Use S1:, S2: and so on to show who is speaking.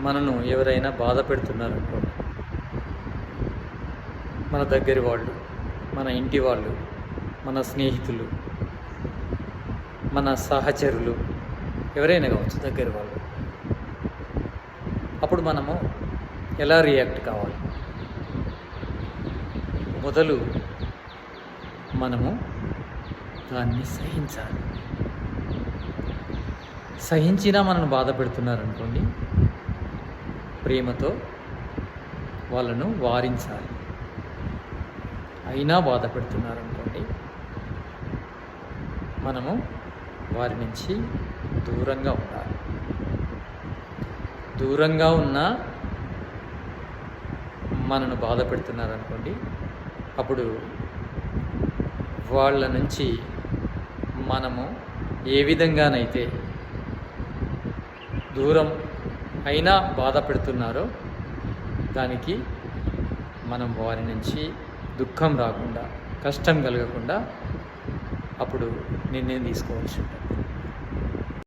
S1: మనను ఎవరైనా బాధ పెడుతున్నారనుకోండి మన దగ్గరి వాళ్ళు మన ఇంటి వాళ్ళు మన స్నేహితులు మన సహచరులు ఎవరైనా కావచ్చు దగ్గరి వాళ్ళు అప్పుడు మనము ఎలా రియాక్ట్ కావాలి? మొదలు మనము దాన్ని సహించాలి. సహించినా మనల్ని బాధ పెడుతున్నారనుకోండి ప్రేమతో వాళ్ళను వారించాలి. అయినా బాధ పెడుతున్నారనుకోండి మనము వారి నుంచి దూరంగా ఉండాలి. దూరంగా ఉన్నా మనను బాధ పెడుతున్నారనుకోండి అప్పుడు వాళ్ళ నుంచి మనము ఏ విధంగానైతే దూరం అయినా బాధ పెడుతున్నారో దానికి మనం వారి నుంచి దుఃఖం రాకుండా కష్టం కలగకుండా అప్పుడు నిర్ణయం తీసుకోవచ్చు